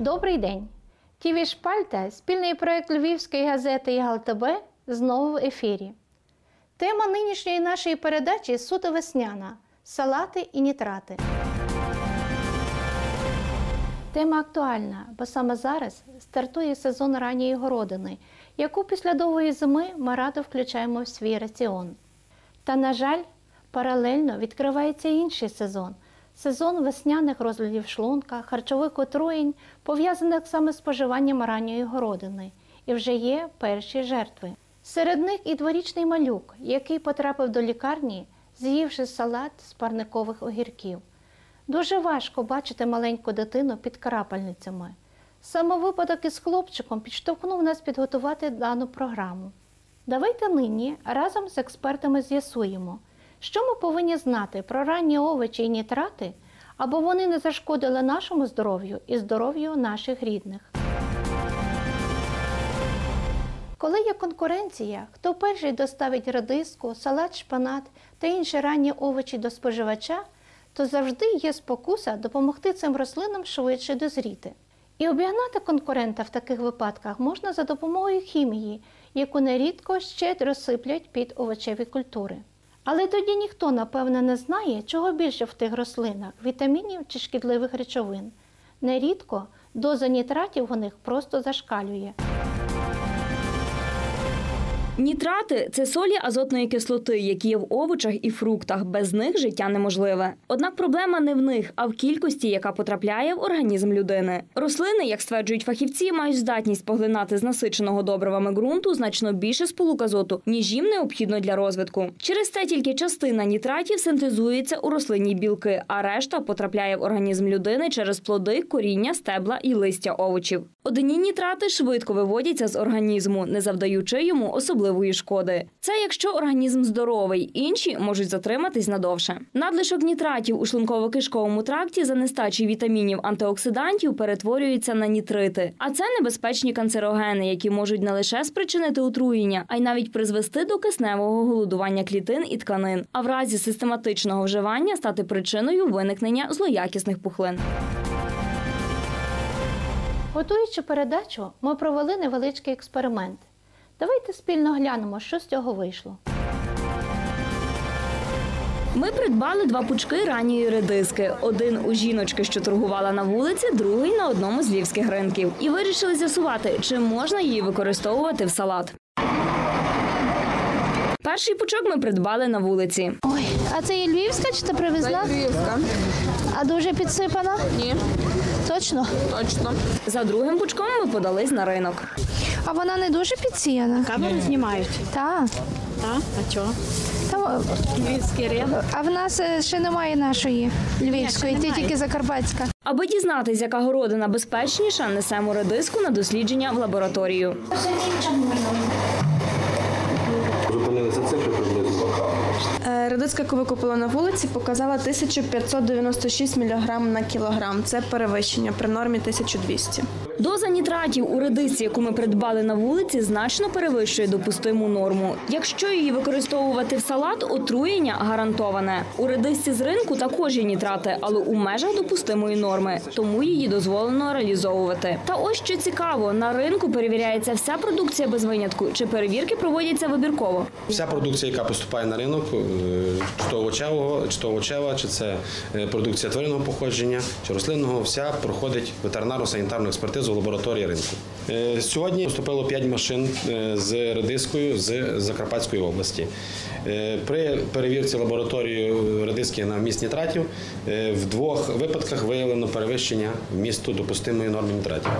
Добрий день! ТІВІ Шпальта, спільний проект Львівської газети і ГАЛТБ знову в ефірі. Тема нинішньої нашої передачі суто весняна салати і нітрати. Тема актуальна, бо саме зараз стартує сезон ранньої городини, яку після довгої зими ми радо включаємо в свій раціон. Та, на жаль, паралельно відкривається інший сезон сезон весняних розладів шлунка, харчових отруєнь, пов'язаних саме з споживанням ранньої городини, і вже є перші жертви. Серед них і дворічний малюк, який потрапив до лікарні, з'ївши салат з парникових огірків. Дуже важко бачити маленьку дитину під крапельницями. Саме випадок із хлопчиком підштовхнув нас підготувати дану програму. Давайте нині разом з експертами з'ясуємо, що ми повинні знати про ранні овочі і нітрати, аби вони не зашкодили нашому здоров'ю і здоров'ю наших рідних. Коли є конкуренція, хто перший доставить радиску, салат, шпанат та інші ранні овочі до споживача, то завжди є спокуса допомогти цим рослинам швидше дозріти. І обігнати конкурента в таких випадках можна за допомогою хімії, яку нерідко ще розсиплять під овочеві культури. Але тоді ніхто, напевне, не знає, чого більше в тих рослинах вітамінів чи шкідливих речовин. Нерідко доза нітратів у них просто зашкалює. Нітрати це солі азотної кислоти, які є в овочах і фруктах. Без них життя неможливе. Однак проблема не в них, а в кількості, яка потрапляє в організм людини. Рослини, як стверджують фахівці, мають здатність поглинати з насиченого добривами ґрунту значно більше сполук азоту, ніж їм необхідно для розвитку. Через це тільки частина нітратів синтезується у рослинні білки, а решта потрапляє в організм людини через плоди, коріння, стебла і листя овочів. Одні нітрати швидко виводяться з організму, не завдаючи йому особливої шкоди. Це якщо організм здоровий, інші можуть затриматись надовше. Надлишок нітратів у шлунково-кишковому тракті за нестачі вітамінів антиоксидантів перетворюється на нітрити. А це небезпечні канцерогени, які можуть не лише спричинити отруєння, а й навіть призвести до кисневого голодування клітин і тканин, а в разі систематичного вживання стати причиною виникнення злоякісних пухлин. Готуючи передачу, ми провели невеличкий експеримент. Давайте спільно глянемо, що з цього вийшло. Ми придбали два пучки ранньої редиски. Один у жіночки, що торгувала на вулиці, другий на одному з львівських ринків. І вирішили з'ясувати, чи можна її використовувати в салат. Перший пучок ми придбали на вулиці. Ой, а це є львівська чи ти привезла? Львівська. А дуже підсипана? Ні, Точно. точно. За другим пучком ми подались на ринок. А вона не дуже підсіяна. Камеру знімають. Так. Так? А чого? Там, Львівський ринок. а в нас е, ще немає нашої львівської, Ні, ще ти немає. тільки закарпатська. Аби дізнатись, яка городина безпечніша, несемо редиску на дослідження в лабораторію. Зупинилися Редиска, яку ви купили на вулиці, показала 1596 мг на кілограм. Це перевищення при нормі 1200. Доза нітратів у редисці, яку ми придбали на вулиці, значно перевищує допустиму норму. Якщо її використовувати в салат, отруєння гарантоване. У редисці з ринку також є нітрати, але у межах допустимої норми, тому її дозволено реалізовувати. Та ось що цікаво: на ринку перевіряється вся продукція без винятку, чи перевірки проводяться вибірково. Вся продукція, яка поступає на ринок, е, чи то овочевого, чи то овочева, чи це е, продукція тваринного походження, чи рослинного, вся проходить ветеринарно-санітарну експертизу в лабораторії ринку. Е, Сьогодні поступило 5 машин е, з редискою з Закарпатської області. Е, При перевірці лабораторії редиски на вміст нітратів в двох випадках виявлено перевищення вмісту допустимої норми нітратів.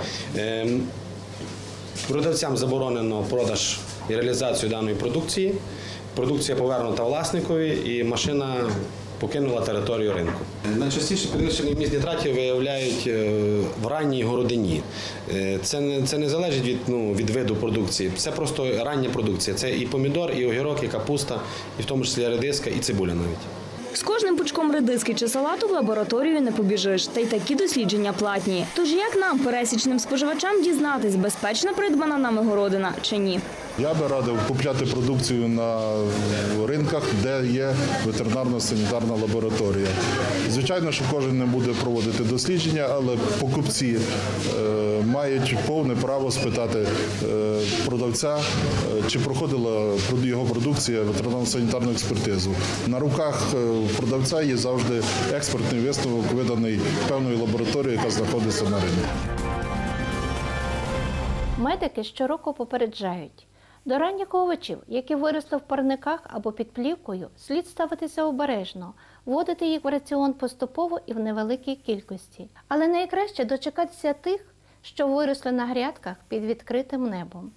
Продавцям заборонено продаж і реалізацію даної продукції. Продукція повернута власникові і машина покинула територію ринку. Найчастіше підвищений вміст нітратів виявляють е, в ранній городині. Е, Це не, це не залежить від, ну, від виду продукції. Це просто рання продукція. Це і помідор, і огірок, і капуста, і в тому числі редиска, і цибуля навіть. З кожним пучком редиски чи салату в лабораторію не побіжиш, та й такі дослідження платні. Тож як нам, пересічним споживачам, дізнатись, безпечно придбана нами городина чи ні? Я би радив купляти продукцію на ринках, де є ветеринарно-санітарна лабораторія. Звичайно, що кожен не буде проводити дослідження, але покупці е, мають повне право спитати е, продавця, е, чи проходила його продукція ветеринарно-санітарну експертизу. На руках продавця є завжди експертний висновок, виданий певною лабораторією, яка знаходиться на ринку. Медики щороку попереджають. До ранніх овочів, які виросли в парниках або під плівкою, слід ставитися обережно, вводити їх в раціон поступово і в невеликій кількості. Але найкраще дочекатися тих, що виросли на грядках під відкритим небом.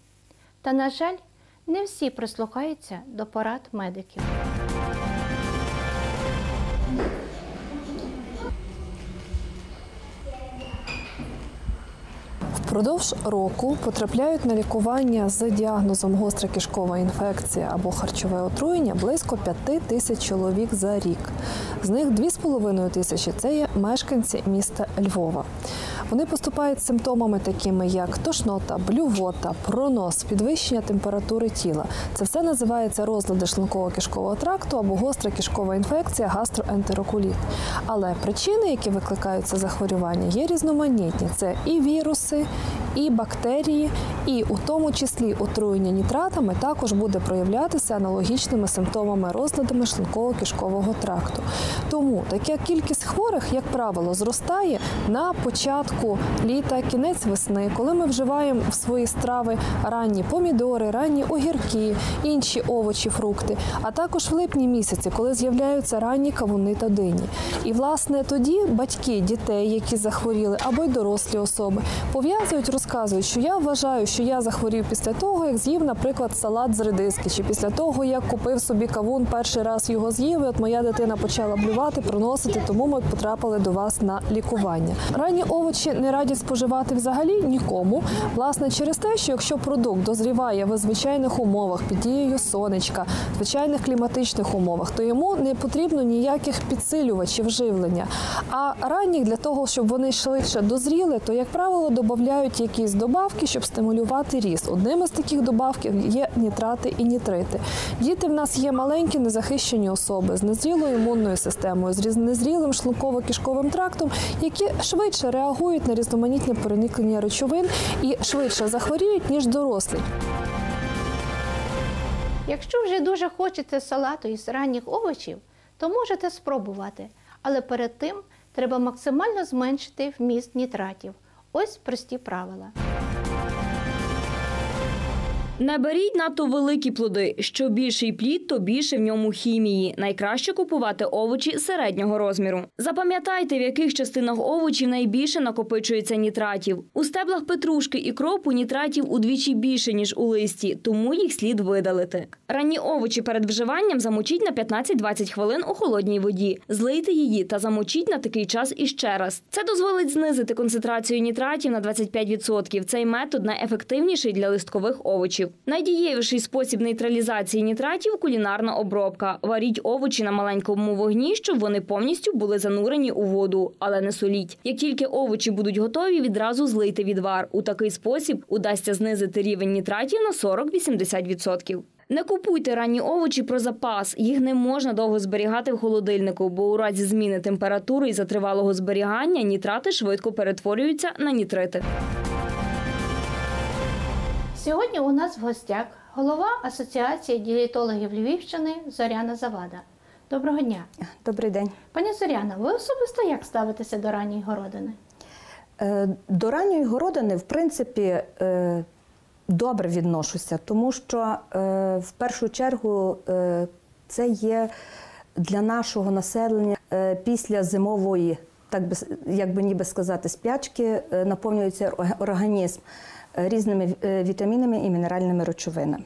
Та, на жаль, не всі прислухаються до порад медиків. Впродовж року потрапляють на лікування з діагнозом гостра кишкова інфекція або харчове отруєння близько 5 тисяч чоловік за рік. З них 2,5 тисячі це є мешканці міста Львова. Вони поступають симптомами такими, як тошнота, блювота, пронос, підвищення температури тіла. Це все називається розлади шлунково-кишкового тракту або гостра кишкова інфекція, гастроентерокуліт. Але причини, які викликають це захворювання, є різноманітні. Це і віруси, і бактерії, і у тому числі отруєння нітратами також буде проявлятися аналогічними симптомами розладами шлунково-кишкового тракту. Тому така кількість хворих, як правило, зростає на початку літа, кінець весни, коли ми вживаємо в свої страви ранні помідори, ранні огірки, інші овочі, фрукти, а також в липні місяці, коли з'являються ранні кавуни та дині. І власне тоді батьки дітей, які захворіли, або й дорослі особи, пов'язують, розказують, що я вважаю, що я захворів після того, як з'їв, наприклад, салат з редиски, чи після того, як купив собі кавун, перший раз його з'їв, і от моя дитина почала блювати, проносити, тому ми потрапили до вас на лікування. Ранні овочі не радять споживати взагалі нікому. Власне, через те, що якщо продукт дозріває в звичайних умовах під дією сонечка, звичайних кліматичних умовах, то йому не потрібно ніяких підсилювачів живлення. А ранніх для того, щоб вони швидше дозріли, то як правило додають якісь добавки, щоб стимулювати ріст. Одним із таких добавків є нітрати і нітрити. Діти в нас є маленькі незахищені особи з незрілою імунною системою, з незрілим шлунково-кишковим трактом, які швидше реагують на різноманітне проникнення речовин і швидше захворіють ніж дорослі. Якщо вже дуже хочеться салату із ранніх овочів, то можете спробувати. Але перед тим треба максимально зменшити вміст нітратів. Ось прості правила. Не беріть надто великі плоди. Що більший плід, то більше в ньому хімії. Найкраще купувати овочі середнього розміру. Запам'ятайте, в яких частинах овочів найбільше накопичується нітратів. У стеблах петрушки і кропу нітратів удвічі більше ніж у листі, тому їх слід видалити. Ранні овочі перед вживанням замочіть на 15-20 хвилин у холодній воді. Злийте її та замочіть на такий час іще раз. Це дозволить знизити концентрацію нітратів на 25%. Цей метод найефективніший для листкових овочів. Найдієвіший спосіб нейтралізації нітратів кулінарна обробка. Варіть овочі на маленькому вогні, щоб вони повністю були занурені у воду, але не соліть. Як тільки овочі будуть готові, відразу злийте відвар. У такий спосіб удасться знизити рівень нітратів на 40-80%. Не купуйте ранні овочі про запас. Їх не можна довго зберігати в холодильнику, бо у разі зміни температури і затривалого зберігання нітрати швидко перетворюються на нітрити. Сьогодні у нас в гостях голова Асоціації дієтологів Львівщини Зоряна Завада. Доброго дня. Добрий день. Пані Зоряна, ви особисто як ставитеся до ранньої городини? Е, До ранньої городини, в принципі, е, добре відношуся, тому що е, в першу чергу це є для нашого населення після зимової, так би як би ніби сказати, спячки, наповнюється організм різними е, вітамінами і мінеральними речовинами.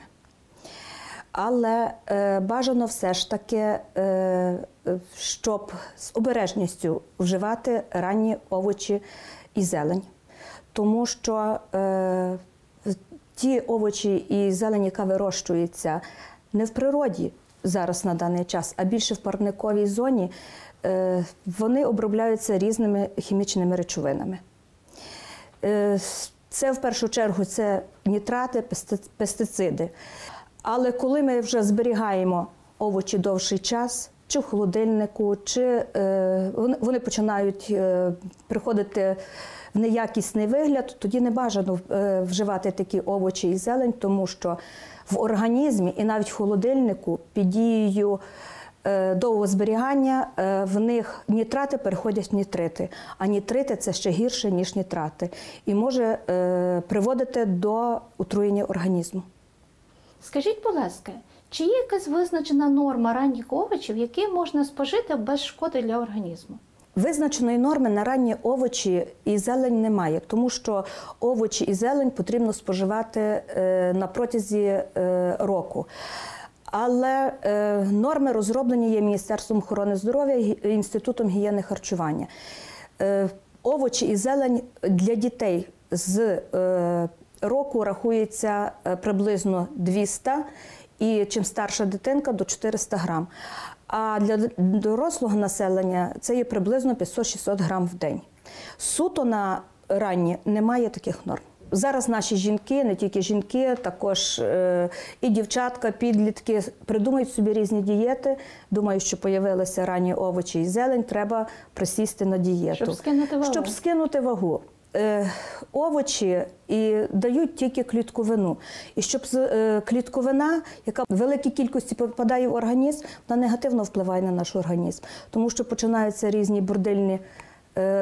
Але е, бажано все ж таки, е, щоб з обережністю вживати ранні овочі і зелень. Тому що ті овочі і зелень, яка вирощується не в природі зараз на даний час, а більше в парниковій зоні, вони обробляються різними хімічними речовинами. Це в першу чергу це нітрати, пести- пестициди. Але коли ми вже зберігаємо овочі довший час, чи в холодильнику, чи е, вони починають е, приходити в неякісний вигляд, тоді не бажано е, вживати такі овочі і зелень, тому що в організмі і навіть в холодильнику під дією е, довгого зберігання е, в них нітрати переходять в нітрити. А нітрити це ще гірше, ніж нітрати, і може е, приводити до отруєння організму. Скажіть, будь ласка, чи є якась визначена норма ранніх овочів, які можна спожити без шкоди для організму? Визначеної норми на ранні овочі і зелень немає, тому що овочі і зелень потрібно споживати на протязі року. Але е, норми розроблені є Міністерством охорони здоров'я і Інститутом гігієни харчування. Е, овочі і зелень для дітей з е, року рахується е, приблизно 200 і чим старша дитинка до 400 грам. А для дорослого населення це є приблизно 500-600 грам в день. Суто на ранні немає таких норм. Зараз наші жінки, не тільки жінки, також е, і дівчатка, підлітки придумають собі різні дієти. Думаю, що появилися ранні овочі і зелень. Треба присісти на дієту. Щоб скинути вагу. Щоб скинути вагу. Е, овочі і дають тільки клітковину. І щоб е, клітковина, яка в великій кількості попадає в організм, вона негативно впливає на наш організм, тому що починаються різні бурдельні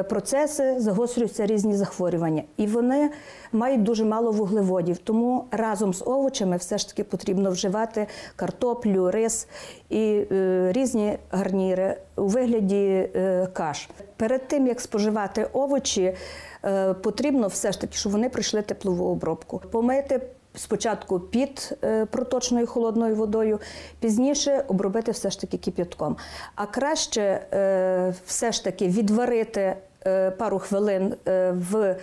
процеси, загострюються різні захворювання. І вони мають дуже мало вуглеводів. Тому разом з овочами все ж таки потрібно вживати картоплю, рис і е, різні гарніри у вигляді е, каш. Перед тим як споживати овочі, е, потрібно все ж таки, щоб вони пройшли теплову обробку. Помити спочатку під е, проточною холодною водою, пізніше обробити все ж таки кип'ятком. А краще е, все ж таки відварити е, пару хвилин в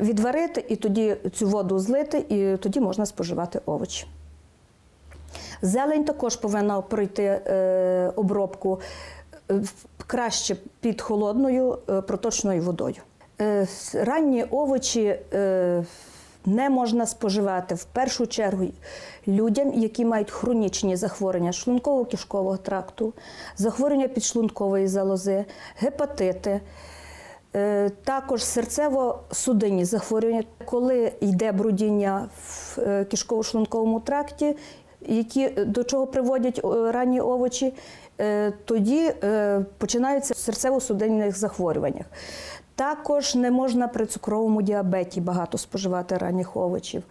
відварити і тоді цю воду злити, і тоді можна споживати овочі. Зелень також повинна пройти обробку краще під холодною проточною водою. Ранні овочі не можна споживати в першу чергу людям, які мають хронічні захворювання шлунково-кишкового тракту, захворювання підшлункової залози, гепатити. Е, Також серцево-судинні захворювання, коли йде брудіння в е, кишково-шлунковому тракті, які до чого приводять е, ранні овочі, е, тоді е, починаються серцево-судинних захворюваннях. Також не можна при цукровому діабеті багато споживати ранніх овочів.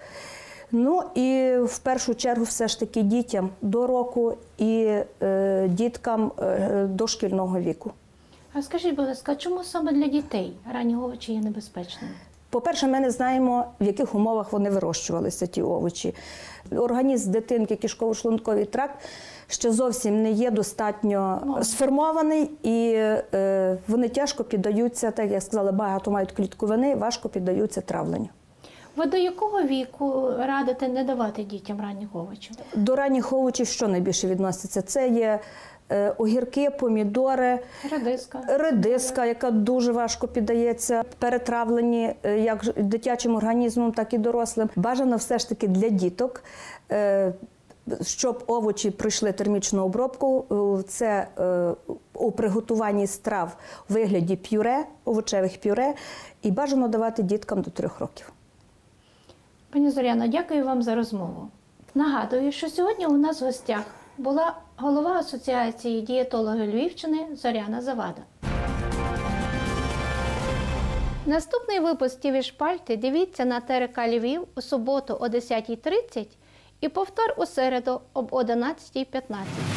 Ну і в першу чергу, все ж таки дітям до року і е, діткам е, дошкільного віку. А скажіть, будь ласка, чому саме для дітей ранні овочі є небезпечними? По-перше, ми не знаємо, в яких умовах вони вирощувалися, ті овочі. Організм дитинки, кишково-шлунковий тракт ще зовсім не є достатньо сформований, і е, вони тяжко піддаються, так як я сказала, багато мають клітковини, важко піддаються травленню. Ви до якого віку радите не давати дітям ранніх овочів? До ранніх овочів що найбільше відноситься? Це є огірки, помідори, Редиска. редиска, яка дуже важко піддається перетравленні е, як дитячим організмом, так і дорослим. Бажано все ж таки для діток. е, Щоб овочі пройшли термічну обробку, е, це е, у приготуванні страв у вигляді пюре, овочевих пюре, і бажано давати діткам до трьох років. Пані Зоряно, дякую вам за розмову. Нагадую, що сьогодні у нас в гостях була голова Асоціації дієтологів Львівщини Зоряна Завада. Наступний випуск «Тіві шпальти дивіться на ТРК Львів у суботу о 10.30 і повтор у середу об 11.15.